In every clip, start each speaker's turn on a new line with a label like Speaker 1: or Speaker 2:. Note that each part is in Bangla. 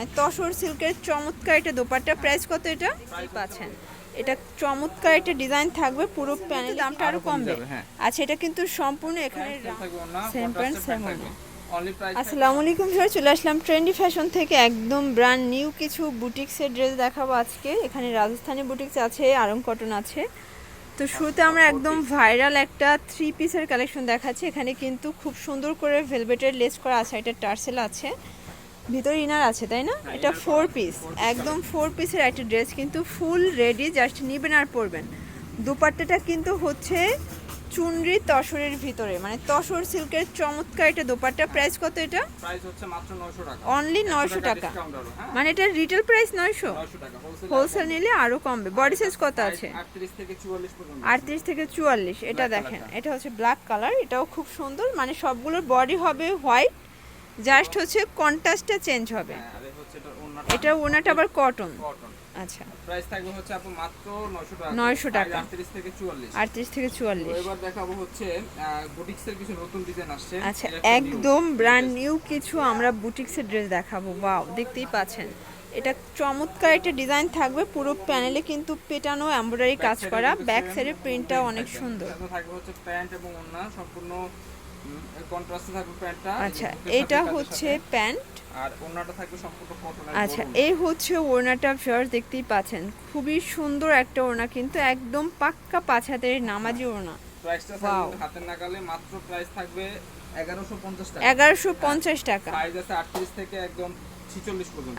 Speaker 1: মানে তসর সিল্কের চমৎকার এটা দোপাট্টা। প্রাইস কত এটা? পাচ্ছেন। এটা চমৎকার একটা ডিজাইন থাকবে পুরো প্যানেল দামটা আরও কমবে।
Speaker 2: হ্যাঁ।
Speaker 1: আচ্ছা এটা কিন্তু সম্পূর্ণ এখানে সেম
Speaker 2: সেম
Speaker 1: প্যান্ট সেম আসসালামু আলাইকুম স্যার চলে আসলাম ট্রেন্ডি ফ্যাশন থেকে একদম ব্র্যান্ড নিউ কিছু বুটিক্সের ড্রেস দেখাবো আজকে। এখানে রাজস্থানি বুটিক্স আছে আরং কটন আছে। তো শুরুতে আমরা একদম ভাইরাল একটা থ্রি পিসের কালেকশন দেখাচ্ছি। এখানে কিন্তু খুব সুন্দর করে ভেলভেটের লেস করা আছে এটা টার্সেল আছে। ভিতরে ইনার আছে তাই না? এটা ফোর পিস একদম ফোর পিসের একটা ড্রেস কিন্তু ফুল রেডি জাস্ট নিবেন আর পরবেন। দুপাট্টাটা কিন্তু হচ্ছে চুনরি তসরের ভিতরে মানে তসর সিল্কের চমৎকার এটা দোপাট্টা। প্রাইস কত এটা?
Speaker 2: প্রাইস হচ্ছে মাত্র 900 টাকা।
Speaker 1: অনলি নয়শো টাকা
Speaker 2: ডিসকাউন্ট আরও হ্যাঁ।
Speaker 1: মানে এটা রিটেল প্রাইস নয়শো?
Speaker 2: 900 টাকা হোলসেল
Speaker 1: নিলে আরও কমবে। বডি সাইজ কত আছে?
Speaker 2: 38 থেকে 44 পর্যন্ত।
Speaker 1: আটত্রিশ থেকে চুয়াল্লিশ এটা দেখেন। এটা হচ্ছে ব্ল্যাক কালার এটাও খুব সুন্দর। মানে সবগুলোর বডি হবে হোয়াইট জাস্ট হচ্ছে কন্ট্রাস্টটা চেঞ্জ হবে।
Speaker 2: হ্যাঁ এটা
Speaker 1: ওনাটা আবার কটন আচ্ছা।
Speaker 2: প্রাইস থাকবে হচ্ছে আপু মাত্র 900 টাকা।
Speaker 1: 900 টাকা।
Speaker 2: 38 থেকে 44
Speaker 1: আটত্রিশ থেকে
Speaker 2: তো
Speaker 1: চুয়াল্লিশ
Speaker 2: এবার দেখাবো হচ্ছে বুটিক্সের কিছু নতুন ডিজাইন আসছে।
Speaker 1: আচ্ছা একদম ব্র্যান্ড নিউ কিছু আমরা বুটিক্সের ড্রেস দেখাবো। ওয়াও দেখতেই পাচ্ছেন। এটা চমৎকার একটা ডিজাইন থাকবে। পুরো প্যানেলে কিন্তু পেটানো এমব্রয়ডারি কাজ করা। ব্যাক সাইডের প্রিন্টটা অনেক সুন্দর।
Speaker 2: থাকবে হচ্ছে প্যান্ট এবং ওন্না সম্পূর্ণ কন্ট্রাস্টে থাকবে প্যান্টটা
Speaker 1: আচ্ছা এটা হচ্ছে প্যান্ট।
Speaker 2: আর ওড়নাটা থাকবে সম্পূর্ণ কটনের
Speaker 1: আচ্ছা এই হচ্ছে ওড়নাটা ফিয়ার দেখতেই পাচ্ছেন। খুবই সুন্দর একটা ওড়না কিন্তু একদম পাক্কা পাঁচ হাতের নামাজি ওড়না।
Speaker 2: প্রাইসটা থাকবে হাতের নাগালে মাত্র প্রাইস থাকবে 1150 টাকা।
Speaker 1: এগারোশো পঞ্চাশ টাকা।
Speaker 2: সাইজ আছে 38 থেকে একদম 46 পর্যন্ত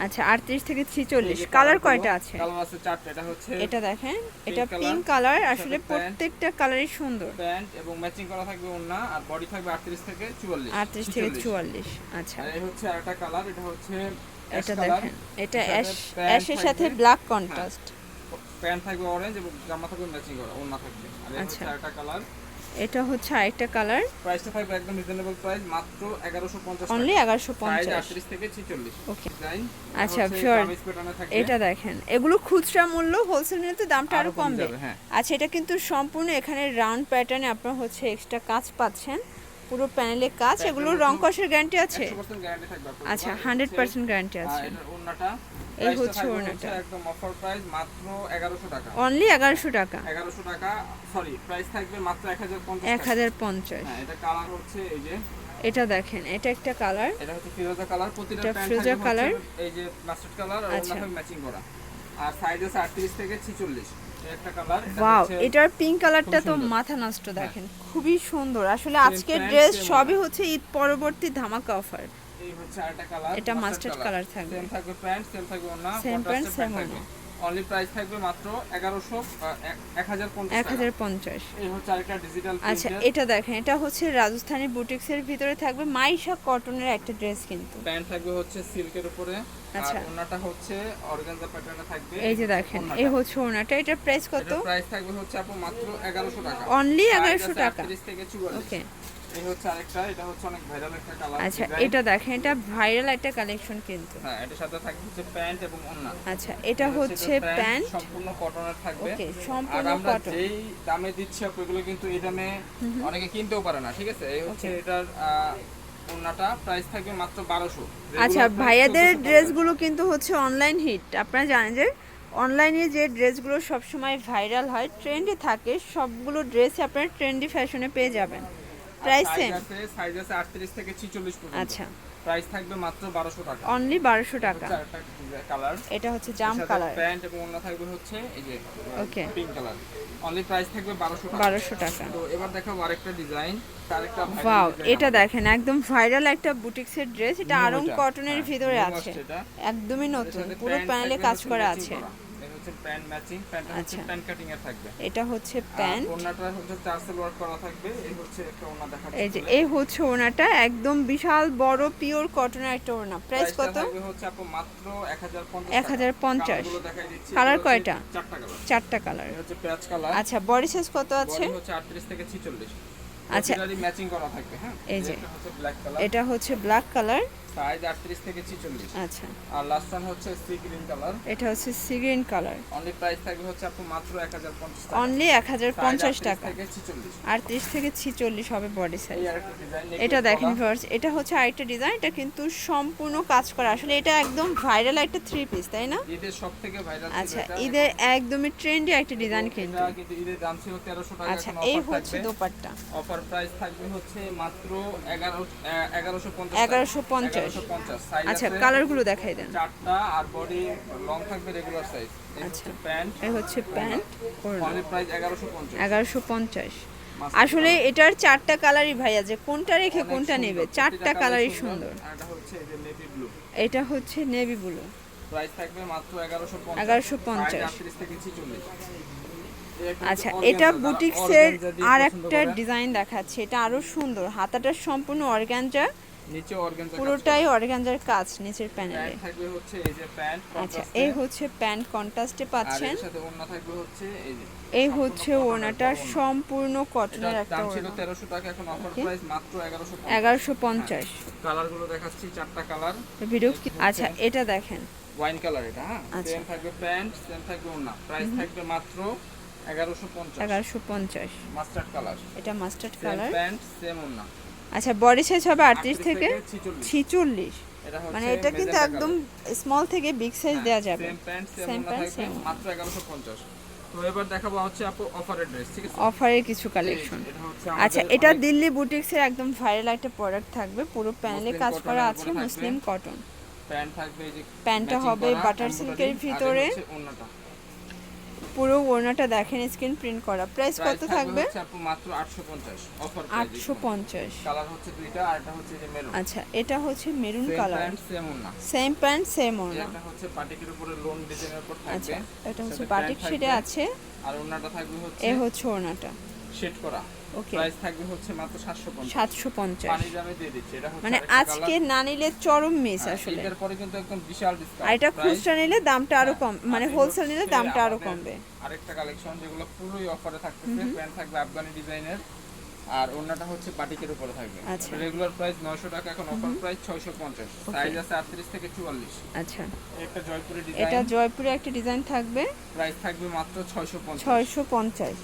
Speaker 1: আচ্ছা আটত্রিশ থেকে ছিচল্লিশ। কালার কয়টা আছে?
Speaker 2: কালার আছে চারটা এটা হচ্ছে
Speaker 1: এটা দেখেন এটা পিঙ্ক কালার আসলে প্রত্যেকটা কালারই সুন্দর।
Speaker 2: প্যান্ট এবং ম্যাচিং করা থাকবে ওন্না আর বডি থাকবে 38 থেকে 44
Speaker 1: আটত্রিশ থেকে
Speaker 2: 46
Speaker 1: চুয়াল্লিশ আচ্ছা।
Speaker 2: আর এই হচ্ছে আরেকটা কালার এটা হচ্ছে
Speaker 1: এটা দেখেন এটা অ্যাশ অ্যাশের সাথে। ব্ল্যাক কন্ট্রাস্ট
Speaker 2: প্যান্ট থাকবে অরেঞ্জ এবং জামা থাকবে ম্যাচিং করা ওন্না থাকবে। আর এই হচ্ছে
Speaker 1: আচ্ছা।
Speaker 2: আরেকটা কালার
Speaker 1: এটা হচ্ছে আরেকটা কালার।
Speaker 2: প্রাইসটা থাকবে একদম রিজনেবল প্রাইস মাত্র 1150
Speaker 1: অনলি এগারোশো
Speaker 2: সাইজ
Speaker 1: পঞ্চাশ
Speaker 2: 38 থেকে 46
Speaker 1: ওকে আচ্ছা.
Speaker 2: থাকবে।
Speaker 1: এটা দেখেন। এগুলো খুচরা মূল্য হোলসেল নিলে তো দামটা আরও
Speaker 2: আরও কমে
Speaker 1: কমবে।
Speaker 2: হ্যাঁ।
Speaker 1: আচ্ছা এটা কিন্তু সম্পূর্ণ এখানে রাউন্ড প্যাটার্নে আপনার হচ্ছে এক্সট্রা কাজ পাচ্ছেন। পুরো প্যানেলে কাজ
Speaker 2: এগুলো
Speaker 1: রং কষের গ্যারান্টি আছে?
Speaker 2: 100%
Speaker 1: আচ্ছা
Speaker 2: উপর।
Speaker 1: হান্ড্রেড
Speaker 2: হচ্ছে-
Speaker 1: পার্সেন্ট গ্যারান্টি আছে।
Speaker 2: ওন্নাটা
Speaker 1: এই হচ্ছে ওড়নাটা।
Speaker 2: একদম অফার প্রাইস মাত্র 1100 টাকা।
Speaker 1: অনলি এগারোশো টাকা।
Speaker 2: 1100 টাকা সরি প্রাইস থাকবে মাত্র 1050
Speaker 1: এক
Speaker 2: টাকা।
Speaker 1: হাজার পঞ্চাশ।
Speaker 2: হ্যাঁ এটা কালার হচ্ছে এই যে
Speaker 1: এটা দেখেন এটা একটা কালার
Speaker 2: এটা হচ্ছে ফিরোজা কালার প্রতিটা
Speaker 1: ফিরোজা।
Speaker 2: হচ্ছে এই যে মাস্টার্ড কালার আর
Speaker 1: আচ্ছা।
Speaker 2: থাকবে ম্যাচিং করা। আর সাইজ আছে 38 থেকে 46 এই একটা কালার এটা
Speaker 1: ওয়াও এটার পিঙ্ক কালারটা তো মাথা নষ্ট দেখেন খুবই সুন্দর। আসলে আজকের ড্রেস সবই হচ্ছে ঈদ পরবর্তী ধামাকা অফার
Speaker 2: এই হচ্ছে আরেকটা কালার
Speaker 1: এটা mustard colour. থাকবে।
Speaker 2: সেম থাকবে প্যান্ট সেম থাকবে ওনা
Speaker 1: সেম প্যান্ট সেম
Speaker 2: ওনা অনলি প্রাইস থাকবে মাত্র 1100
Speaker 1: এক
Speaker 2: 1050
Speaker 1: হাজার পঞ্চাশ
Speaker 2: এই হচ্ছে আরেকটা ডিজিটাল
Speaker 1: আচ্ছা এটা দেখেন এটা হচ্ছে রাজস্থানী বুটিক্সের ভিতরে থাকবে। মাইশা কটনের একটা ড্রেস কিন্তু।
Speaker 2: প্যান্ট থাকবে হচ্ছে সিল্কের উপরে।
Speaker 1: আচ্ছা।
Speaker 2: ওন্নাটা হচ্ছে অর্গানজা প্যাটার্নে থাকবে
Speaker 1: এই যে দেখেন এই হচ্ছে ওনাটা এটার প্রাইস কত?
Speaker 2: প্রাইস থাকবে হচ্ছে আপু মাত্র 1100 টাকা।
Speaker 1: অনলি
Speaker 2: Size
Speaker 1: এগারোশো
Speaker 2: আছে
Speaker 1: টাকা।
Speaker 2: 38 থেকে 44
Speaker 1: ওকে
Speaker 2: এই হচ্ছে আরেকটা এটা হচ্ছে অনেক ভাইরাল একটা কালার
Speaker 1: আচ্ছা এটা দেখেন এটা ভাইরাল একটা কালেকশন কিন্তু।
Speaker 2: হ্যাঁ এটার সাথে থাকবে হচ্ছে প্যান্ট এবং
Speaker 1: আচ্ছা এটা হচ্ছে প্যান্ট
Speaker 2: সম্পূর্ণ কটনের থাকবে।
Speaker 1: ওকে সম্পূর্ণ কটন
Speaker 2: দামে দিচ্ছি আপু এগুলো কিন্তু এই দামে অনেকে কিনতেও পারে না ঠিক আছে? এই হচ্ছে এটার আহ, ওন্নাটা প্রাইস থাকবে মাত্র 1200
Speaker 1: আচ্ছা ভাইয়াদের ড্রেসগুলো কিন্তু হচ্ছে অনলাইন হিট আপনারা জানেন যে অনলাইনে যে ড্রেসগুলো সবসময় ভাইরাল হয় ট্রেন্ডে থাকে সবগুলো ড্রেস আপনারা ট্রেন্ডি ফ্যাশনে পেয়ে যাবেন। প্রাইস সেম
Speaker 2: সাইজ আছে 38 থেকে 46 পর্যন্ত।
Speaker 1: আচ্ছা।
Speaker 2: প্রাইস থাকবে মাত্র 1200 টাকা।
Speaker 1: অনলি বারোশো টাকা।
Speaker 2: চারটা কালার
Speaker 1: এটা হচ্ছে জাম কালার
Speaker 2: প্যান্ট এবং ওন্না থাকবে হচ্ছে এই যে
Speaker 1: Okay.
Speaker 2: Pink colour only price থাকবে 1200 টাকা।
Speaker 1: বারোশো টাকা।
Speaker 2: তো এবার দেখাবো আরেকটা ডিজাইন আরেকটা
Speaker 1: ওয়াও এটা দেখেন একদম ভাইরাল একটা বুটিক্সের ড্রেস এটা আরং। কটনের
Speaker 2: হ্যাঁ,
Speaker 1: ভিতরে আছে। একদমই নতুন পুরো প্যানেলে কাজ করা আছে।
Speaker 2: হচ্ছে প্যান্ট ম্যাচিং প্যান্টটা হচ্ছে
Speaker 1: আচ্ছা।
Speaker 2: প্যান্ট কাটিং এর থাকবে।
Speaker 1: এটা হচ্ছে প্যান্ট।
Speaker 2: ওন্নাটা হচ্ছে চার্সেল ওয়ার্ক করা থাকবে এই হচ্ছে একটা ওন্না দেখাচ্ছি
Speaker 1: এই যে এই হচ্ছে ওনাটা একদম বিশাল বড় পিওর কটনের একটা ওনা প্রাইস কত?
Speaker 2: হচ্ছে আপু মাত্র 1050
Speaker 1: 1050
Speaker 2: কালারগুলো
Speaker 1: কালার কয়টা?
Speaker 2: চারটা কালার
Speaker 1: চারটা কালার
Speaker 2: হচ্ছে পেঁয়াজ কালার
Speaker 1: আচ্ছা বডি সাইজ কত আছে?
Speaker 2: বডি হচ্ছে 38 থেকে 46
Speaker 1: আচ্ছা।
Speaker 2: আচ্ছা ম্যাচিং করা থাকবে হ্যাঁ?
Speaker 1: এই যে।
Speaker 2: এটা হচ্ছে ব্ল্যাক কালার সাইজ থেকে
Speaker 1: আচ্ছা।
Speaker 2: আর লাস্ট ওয়ান হচ্ছে সি গ্রিন কালার
Speaker 1: এটা হচ্ছে sea green colour
Speaker 2: only price থাকবে হচ্ছে আপু মাত্র এক হাজার পঞ্চাশ টাকা।
Speaker 1: অনলি এক হাজার পঞ্চাশ টাকা।
Speaker 2: থেকে ছিচল্লিশ।
Speaker 1: আটত্রিশ থেকে ছিচল্লিশ হবে বডি সাইজ এটা দেখেন এটা হচ্ছে আরেকটা ডিজাইন এটা কিন্তু সম্পূর্ণ কাজ করা। আসলে এটা একদম ভাইরাল একটা থ্রি পিস তাই না?
Speaker 2: ঈদের ভাইরাল
Speaker 1: আচ্ছা ঈদের একদমই ট্রেন্ডি একটা ডিজাইন কিন্তু।
Speaker 2: কিন্তু ঈদের দাম ছিল তেরোশো টাকা
Speaker 1: আচ্ছা এই হচ্ছে দোপাট্টা।
Speaker 2: অফার প্রাইস থাকবে হচ্ছে মাত্র পঞ্চাশ।
Speaker 1: আচ্ছা কালারগুলো দেখাই দেন।
Speaker 2: চারটা আর বডি লং থাকবে রেগুলার সাইজ
Speaker 1: আচ্ছা।
Speaker 2: প্যান্ট
Speaker 1: এই হচ্ছে প্যান্ট
Speaker 2: প্রাইস এগারোশো পঞ্চাশ।
Speaker 1: আসলে এটার চারটা কালারই ভাইয়া যে কোনটা রেখে কোনটা নেবে? চারটা কালারই সুন্দর।
Speaker 2: এটা হচ্ছে নেভি ব্লু
Speaker 1: এটা হচ্ছে নেভি ব্লু
Speaker 2: প্রাইস থাকবে মাত্র এগারোশো পঞ্চাশ।
Speaker 1: 1150
Speaker 2: আটত্রিশ থেকে ছিচল্লিশ।
Speaker 1: আচ্ছা এটা বুটিক্সের আর একটা ডিজাইন দেখাচ্ছে। এটা আরও সুন্দর। হাতাটা সম্পূর্ণ অর্গানজা
Speaker 2: নিচে অর্গানজা
Speaker 1: পুরোটাই অর্গানজার কাজ নিচের প্যানেলে
Speaker 2: থাকবে হচ্ছে এই যে প্যান্ট
Speaker 1: আচ্ছা এই হচ্ছে প্যান্ট কন্ট্রাস্টে
Speaker 2: আর
Speaker 1: পাচ্ছেন।
Speaker 2: এর সাথে ওড়না থাকবে হচ্ছে এই যে
Speaker 1: এই হচ্ছে ওনাটা সম্পূর্ণ কটনের একটা
Speaker 2: দাম ছিল
Speaker 1: ওড়না
Speaker 2: তেরোশো টাকা এখন অফার প্রাইস মাত্র এগারোশো
Speaker 1: এগারোশো পঞ্চাশ।
Speaker 2: কালারগুলো দেখাচ্ছি চারটা কালার
Speaker 1: ভিডিও আচ্ছা এটা দেখেন।
Speaker 2: ওয়াইন কালার এটা হ্যাঁ?
Speaker 1: আচ্ছা।
Speaker 2: সেম থাকবে প্যান্ট সেম থাকবে ওড়না। প্রাইস থাকবে মাত্র এগারোশো পঞ্চাশ।
Speaker 1: এগারোশো পঞ্চাশ।
Speaker 2: মাস্টার্ড কালার
Speaker 1: এটা মাস্টার্ড কালার
Speaker 2: প্যান্ট সেম ওড়না।
Speaker 1: আচ্ছা বডি সাইজ হবে আটত্রিশ থেকে
Speaker 2: ছিচল্লিশ।
Speaker 1: মানে এটা কিন্তু একদম স্মল থেকে বিগ সাইজ দেওয়া যাবে।
Speaker 2: Same pant same. মাত্র এগারোশো পঞ্চাশ। তো এবার দেখাবো হচ্ছে আপু অফারের ড্রেস ঠিক আছে?
Speaker 1: অফারের কিছু কালেকশন আচ্ছা এটা দিল্লি বুটিক্সের একদম ভাইরাল একটা প্রোডাক্ট থাকবে। পুরো প্যানেলে কাজ করা আছে মুসলিম কটন
Speaker 2: প্যান্ট থাকবে এই যে
Speaker 1: প্যান্টটা হবে
Speaker 2: বাটার এই
Speaker 1: ভিতরে।
Speaker 2: ওড়নাটা।
Speaker 1: পুরো ওড়নাটা দেখেন স্ক্রিন প্রিন্ট করা। প্রাইস কত থাকবে
Speaker 2: মাত্র 850 অফার
Speaker 1: আটশো পঞ্চাশ।
Speaker 2: কালার হচ্ছে দুইটা আর এটা হচ্ছে যে মেরুন
Speaker 1: আচ্ছা এটা হচ্ছে মেরুন কালার
Speaker 2: প্যান্ট সেম
Speaker 1: ওনা প্যান্ট সেম ওড়না।
Speaker 2: এটা হচ্ছে পাটিকের উপরে লোন ডিজাইনের উপর থাকবে।
Speaker 1: আচ্ছা এটা হচ্ছে শিটে
Speaker 2: থাকবে,
Speaker 1: আছে।
Speaker 2: আর ওড়নাটা থাকবে হচ্ছে
Speaker 1: এ হচ্ছে ওড়নাটা।
Speaker 2: শেড করা। প্রাইস থাকবে হচ্ছে মাত্র 750
Speaker 1: সাতশো পঞ্চাশ।
Speaker 2: পানি দামে দিয়ে দিচ্ছি। এটা হচ্ছে
Speaker 1: মানে আজকে না নিলে চরম মিস
Speaker 2: হ্যাঁ,
Speaker 1: আসলে।
Speaker 2: ঈদের পরে কিন্তু একদম বিশাল ডিসকাউন্ট
Speaker 1: আর এটা খুচরা নিলে দামটা আরও কম মানে হোলসেল নিলে দামটা আরও কমবে।
Speaker 2: আরেকটা কালেকশন যেগুলো পুরোই অফারে থাকতেছে। প্যান্ট থাকবে আফগানি ডিজাইনের। আর ওড়নাটা হচ্ছে বাটিকের উপরে থাকবে।
Speaker 1: আচ্ছা।
Speaker 2: রেগুলার প্রাইস 900 টাকা এখন অফার প্রাইস 650 সাইজ আছে 38 থেকে 44
Speaker 1: আচ্ছা।
Speaker 2: একটা জয়পুরি
Speaker 1: এটা
Speaker 2: ডিজাইন
Speaker 1: জয়পুরে একটা ডিজাইন থাকবে।
Speaker 2: প্রাইস থাকবে মাত্র 650
Speaker 1: ছয়শো পঞ্চাশ।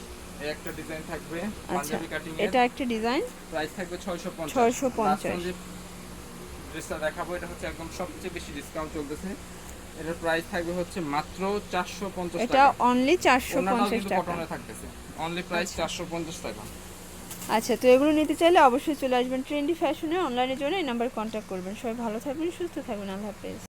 Speaker 2: এই একটা ডিজাইন থাকবে
Speaker 1: আচ্ছা
Speaker 2: পাঞ্জাবি কাটিং
Speaker 1: এটা একটা ডিজাইন
Speaker 2: প্রাইস থাকবে 650
Speaker 1: 650
Speaker 2: Last one যে ড্রেসটা দেখাবো এটা হচ্ছে একদম সবচেয়ে বেশি ডিসকাউন্ট চলতেছে। এটার প্রাইস থাকবে হচ্ছে মাত্র 450
Speaker 1: এটা অনলি চারশো
Speaker 2: ওনাটাও
Speaker 1: পঞ্চাশ
Speaker 2: কিন্তু
Speaker 1: টাকা।
Speaker 2: কটনে থাকতেছে। অনলি প্রাইস 450 টাকা।
Speaker 1: আচ্ছা তো এগুলো নিতে চাইলে অবশ্যই চলে আসবেন ট্রেন্ডি ফ্যাশনে অনলাইনের জন্য এই নাম্বার কন্ট্যাক্ট করবেন। সবাই ভালো থাকবেন সুস্থ থাকবেন। আল্লাহ হাফেজ।